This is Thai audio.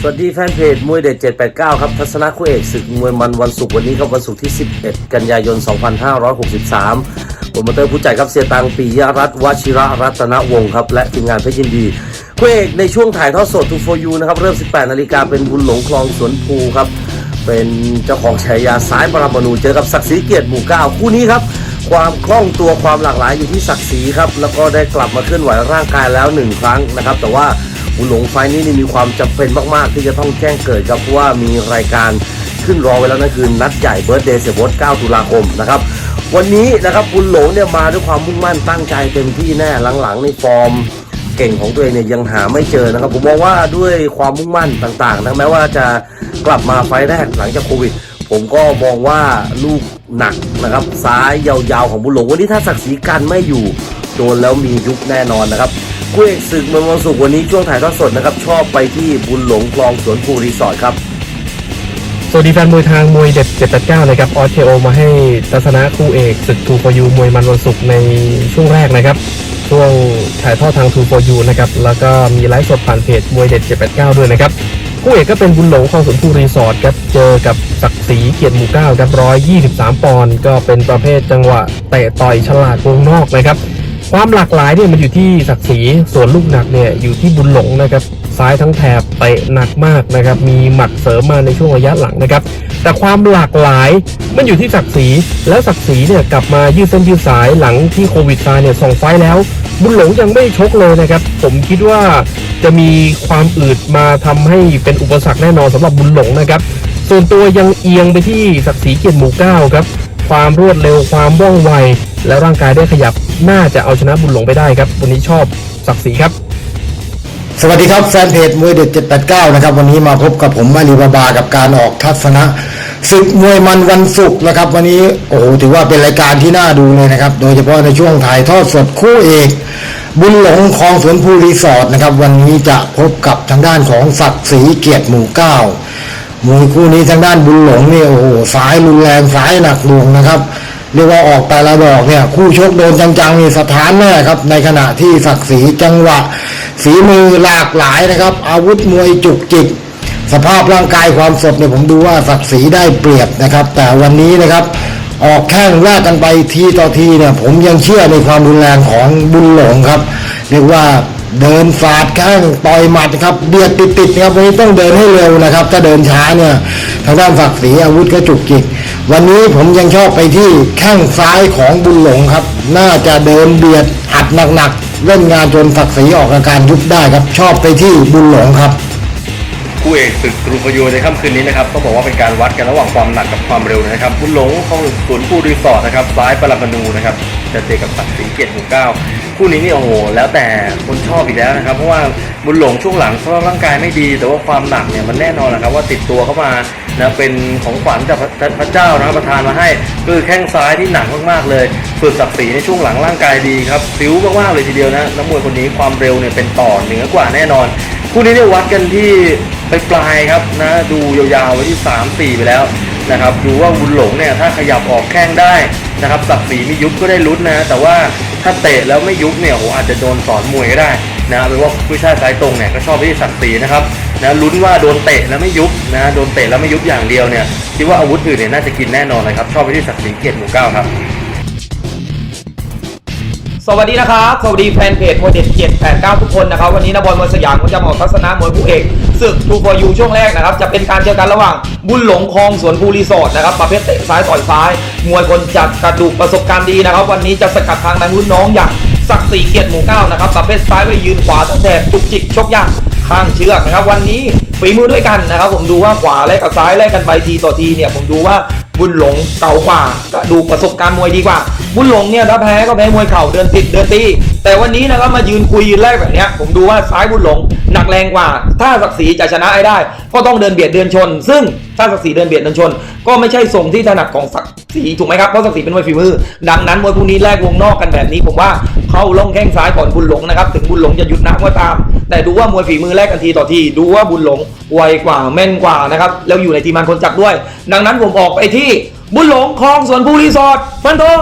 สวัสดีแฟนเพจมวยเด็ด 789 ครับ ทัศนะคู่เอกศึกมวยมันวันศุกร์วันนี้ครับวันศุกร์ที่ 11 กันยายน 2563โปรโมเตอร์ผู้จัดครับเสียตังปียรัตน์วชิระรัตนวงศ์ครับ และทีมงานเพชรยินดีคู่เอกในช่วงถ่ายทอดสดทูโฟยูนะครับ เริ่ม 18 นาฬิกาเป็นบุญหลงคลองสวนภูครับ เป็นเจ้าของฉายาซ้ายปรมาณูเจอกับศักดิ์ศรีเกียรติหมู่เก้าคู่นี้ครับความคล่องตัวความหลากหลายอยู่ที่ศักดิ์ศรีครับแล้วก็ได้กลับมาเคลื่อนไหวร่างกายแล้วหนึ่งครั้งนะครับ แต่ว่า บุหลงไฟนี้นี่มีความจำเป็นมากๆ ที่จะต้องแจ้งเกิดครับเพราะว่ามีรายการขึ้นรอไว้แล้วนั่นคือนัดใหญ่เบิร์ดเดย์เสียบด9ตุลาคมนะครับวันนี้นะครับบุญหลงเนี่ยมาด้วยความมุ่งมั่นตั้งใจเต็มที่แน่หลังๆในฟอร์มเก่งของตัวเองเนี่ยยังหาไม่เจอนะครับผมมองว่าด้วยความมุ่งมั่นต่างๆนะแม้ว่าจะกลับมาไฟแรกหลังจากโควิด ผมก็มองว่าลูกหนักนะครับซ้ายยาวๆของบุญหลงวันนี้ถ้าศักดิ์ศรีกันไม่อยู่ โดนแล้วมียุบแน่นอนนะครับคู่เอกศึกเมืองวันศุกร์วันนี้ช่วงถ่ายทอดสดนะครับ ชอบไปที่บุญหลงคลองสวนภูรีสอร์ทครับ สวัสดีแฟนมวยทางมวยเด็ด789นะครับออสเคโอมาให้ทัศนะคู่เอกศึกทูฟอยูมวยมันวันศุกร์ในช่วงแรกนะครับ ช่วงถ่ายทอดทางทูฟอยูนะครับ แล้วก็มีไลฟ์สดผ่านเพจมวยเด็ด789 ด้วยนะครับคู่เอกก็เป็นบุญหลงของสวนภูรีสอร์ทครับเจอกับศักดิ์ศรีเกียรติหมู่เก้าครับ123ปอนด์ก็เป็นประเภทจังหวะเตะต่อยฉลาดวงนอกนะครับ ความหลากหลายเนี่ยมันอยู่ที่ศักดิ์ศรีส่วนลูกหนักเนี่ยอยู่ที่บุญหลงนะครับซ้ายทั้งแถบเตะหนักมากนะครับมีหมัดเสริมมาในช่วงระยะหลังนะครับ แต่ความหลากหลายมันอยู่ที่ศักดิ์ศรีแล้วศักดิ์ศรีเนี่ยกลับมายืดเส้นยืดสายหลังที่โควิดซาเนี่ยสองไฟแล้ว บุญหลงยังไม่ชกเลยนะครับ ผมคิดว่าจะมีความอืดมาทำให้เป็นอุปสรรคแน่นอนสำหรับบุญหลงนะครับ ส่วนตัวยังเอียงไปที่ศักดิ์ศรีเกียรติหมู่เก้าครับความรวดเร็วความว่องไว และร่างกายได้ขยับ น่าจะเอาชนะบุญหลงไปได้ครับ วันนี้ชอบศักดิ์ศรีครับ สวัสดีครับแฟนเพจมวยเด็ด789 นะครับ วันนี้มาพบกับผมอาลีบาบากับการออกทัศนะศึกมวยมันวันศุกร์นะครับ วันนี้โอ้โหถือว่าเป็นรายการที่น่าดูเลยนะครับ โดยเฉพาะในช่วงถ่ายทอดสดคู่เอกบุญหลงคลองสวนภูรีสอร์ทนะครับ วันนี้จะพบกับทางด้านของศักดิ์ศรีเกียรติหมู่เก้ามวยคู่นี้ทางด้านบุญหลงนี่โอ้โหสายรุนแรงสายหนักหน่วงนะครับ เรียกว่าออกแต่ละดอกเนี่ย คู่ชกโดนจังๆนี่สถานแน่ครับ ในขณะที่ศักดิ์ศรีจังหวะฝีมือหลากหลายนะครับ อาวุธมวยจุกจิกสภาพร่างกายความสดเนี่ยผมดูว่าศักดิ์ศรีได้เปรียบนะครับ แต่วันนี้นะครับ ออกแข้งแลกกันไปทีต่อทีเนี่ย ผมยังเชื่อในความรุนแรงของบุญหลงครับ เรียกว่าเดินฟาดข้างต่อยหมัดครับเบียดติดๆครับวันนี้ต้องเดินให้เร็วนะครับ ถ้าเดินช้าเนี่ยทางด้านศักดิ์ศรีอาวุธก็จุกจิก วันนี้ผมยังชอบไปที่ข้างซ้ายของบุญหลงครับ น่าจะเดินเบียดอัดหนักๆเล่นงานจนฝักสีออกอาการยุบได้ครับ ชอบไปที่บุญหลงครับ คู่เอกศึกตรูปโยในค่ำคืนนี้นะครับต้องบอกว่าเป็นการวัดกันระหว่างความหนักกับความเร็วนะครับบุญหลงของสวนผู้รีสอร์ทนะครับซ้ายปรมาณูนะครับจะเจอกับศักดิ์ศรีเกียรติหมู่เก้าคู่นี้นี่โอ้โหแล้วแต่คนชอบอีกแล้วนะครับเพราะว่าบุญหลงช่วงหลังสภาพร่างกายไม่ดี แต่ว่าความหนักเนี่ยมันแน่นอนนะครับว่าติดตัวเข้ามานะเป็นของขวัญจากพระเจ้านะครับประทานมาให้ก็คือแข้งซ้ายที่หนักมากๆเลยส่วนศักดิ์ศรีในช่วงหลังร่างกายดีครับฟิวมากๆเลยทีเดียวนะนักมวยคนนี้ความเร็วเนี่ยเป็นต่อเหนือกว่าแน่นอน คู่นี้เนี่ยวัดกันที่ไปปลายครับนะดูยาวๆไว้ที่ 3 4 ไปแล้วนะครับดูว่าบุญหลงเนี่ยถ้าขยับออกแข้งได้นะครับศักดิ์ศรีไม่ยุบก็ได้ลุ้นนะ แต่ว่าถ้าเตะแล้วไม่ยุบเนี่ยโหอาจจะโดนสอนมวยก็ได้นะเป็นว่าผู้ชายสายตรงเนี่ยก็ชอบไปที่ศักดิ์ศรีนะครับนะลุ้นว่าโดนเตะแล้วไม่ยุบนะโดนเตะแล้วไม่ยุบอย่างเดียวเนี่ยคิดว่าอาวุธอื่นเนี่ยน่าจะกินแน่นอนเลยครับชอบไปที่ศักดิ์ศรีเกียรติหมู่เก้าครับ สวัสดีนะครับ สวัสดีแฟนเพจโมเด็ดเกียรติ89ทุกคนนะครับ วันนี้นบอลมวยสยามผมจะมาออกทัศนะมวยคู่เอกศึกทูฟอร์ยูช่วงแรกนะครับ จะเป็นการเจอกันระหว่างบุญหลงคลองสวนภูรีสอร์ทนะครับ ประเภทเตะซ้ายต่อยซ้าย มวยคนจัดกระดูกประสบการณ์ดีนะครับ วันนี้จะสกัดทางนักรุ่นน้องอย่างศักดิ์ศรีเกียรติหมู่เก้านะครับ ประเภทซ้ายไปยืนขวาตั้งแต่จุกจิกชกยากข้างเชือกนะครับ วันนี้ฝีมือด้วยกันนะครับ ผมดูว่าขวาแลกกับซ้ายแลกกันไปทีต่อทีเนี่ยผมดูว่า บุญหลงเก่ากว่าก็ดูประสบการณ์มวยดีกว่า บุญหลงเนี่ยถ้าแพ้ก็แพ้มวยเข่าเดินติดเดินตีแต่วันนี้นะครับมายืนคุยยืนแรกแบบนี้ผมดูว่าซ้ายบุญหลงหนักแรงกว่า ถ้าศักดิ์ศรีจะชนะไอ้ได้ ก็ต้องเดินเบียดเดินชน ซึ่งถ้าศักดิ์ศรีเดินเบียดเดินชน ก็ไม่ใช่ทรงที่ถนัดของศักดิ์ีถูกไหมครับเพราะศักดิ์ศรีเป็นมวยฝีมือ ดังนั้นมวยพวกนี้แลกวงนอกกันแบบนี้ ผมว่าเข้าลงแข้งซ้ายก่อนบุญหลงนะครับถึงบุญหลงจะหยุดนักก็ตาม แต่ดูว่ามวยฝีมือแลกกันทีต่อทีดูว่าบุญหลงไวกว่าแม่นกว่านะครับแล้วอยู่ในทีมงานคนจับด้วย ดังนั้นผมออกไปที่บุญหลงคลองสวนภูรีสอร์ทฟันธง